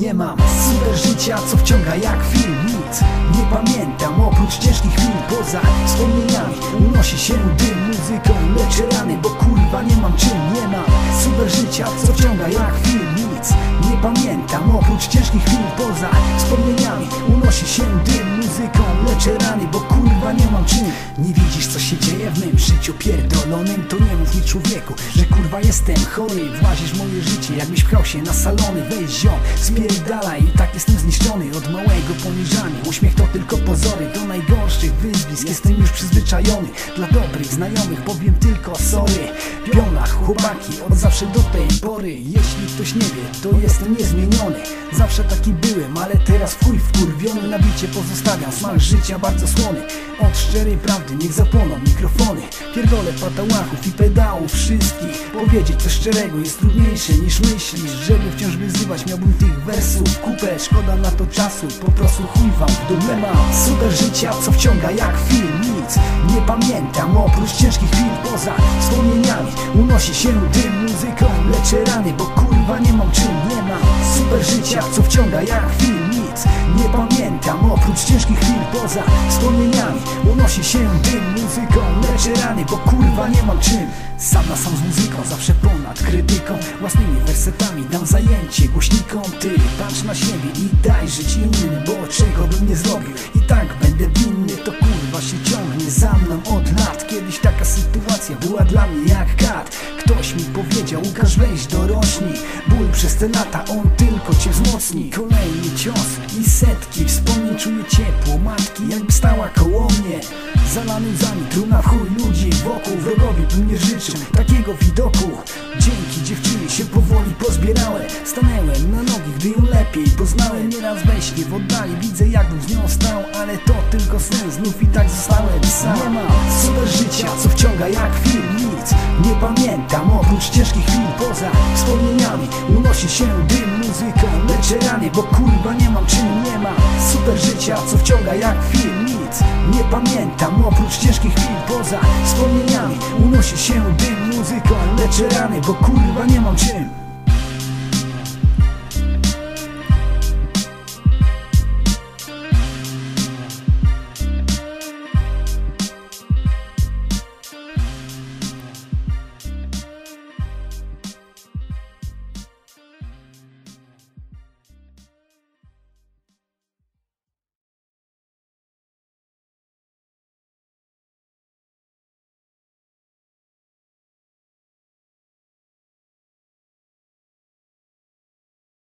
Nie mam super życia, co wciąga jak film Nic. Nie pamiętam oprócz ciężkich chwil Poza wspomnieniami unosi się dym. Muzyką Leczy rany, bo kurwa nie mam czym. Nie mam super życia, co wciąga jak film Nic. Nie pamiętam oprócz ciężkich chwil Poza wspomnieniami unosi się dym muzyką Leczy rany, bo kurwa nie mam czym. Nie widzisz co się dzieje w mym życiu pierdolonym? To nie mów mi człowieku, że kurwa jestem chory. Włazisz moje życie, jakbyś pchał się na salony. Weź ziom, spierdalaj. I tak jestem zniszczony Od małego poniżania, uśmiech to tylko pozory Do najgorszych wyzwisk. Jestem już przyzwyczajony Dla dobrych znajomych. Powiem tylko sorry. Pionach, chłopaki, od zawsze do tej pory. Jeśli ktoś nie wie, to jestem niezmieniony. Zawsze taki byłem, ale teraz w chuj wkurwiony. Na bicie smak życia bardzo słony. Od szczerej prawdy niech zapłoną mikrofony. Pierdolę patałachów i pedałów wszystkich. Powiedzieć coś szczerego jest trudniejsze niż myślisz. Żeby wciąż wyzywać miałbym tych wersów kupę. Szkoda na to czasu, po prostu chuj wam w dupę Mam super życia, co wciąga jak film Nic nie pamiętam. Oprócz ciężkich chwil Poza wspomnieniami unosi się dym muzyką Leczy rany, bo kurwa nie mam czym Nie mam super życia, co wciąga jak film Nic nie pamiętam oprócz ciężkich chwil Poza wspomnieniami unosi się dym muzyką Leczy rany, bo kurwa nie mam czym. Sam na sam z muzyką, zawsze ponad krytyką. Własnymi wersetami dam zajęcie głośnikom. Ty patrz na siebie i daj żyć innym Bo czego bym nie zrobił? I tak będę winny To kurwa się ciągnie za mną od lat. Kiedyś taka sytuacja była dla mnie jak kat Ktoś mi powiedział, Łukasz weź dorośnij Ból przez te lata, on tylko cię wzmocni. Kolejny cios i setki wspomnień Czuję ciepło matki, jakby stała koło mnie. Zalany łzami, trudna w chuj ludzi wokół Wrogowie by mnie życzą takiego widoku. Dzięki dziewczynie się powoli pozbierałem. Stanęłem na nogi, gdy ją lepiej poznałem. Nieraz we śnie w oddali widzę jakbym z nią stał Ale to tylko sen, znów i tak zostałem sam. Nie mam super życia, co wciąga jak film Nic. Nie pamiętam oprócz ciężkich chwil Poza unosi się dym muzyką Leczy rany, bo kurwa nie mam czym nie mam Super życia, co wciąga jak film Nic nie pamiętam oprócz ciężkich chwil Poza wspomnieniami. Unosi się dym muzyką Leczy rany, bo kurwa nie mam czym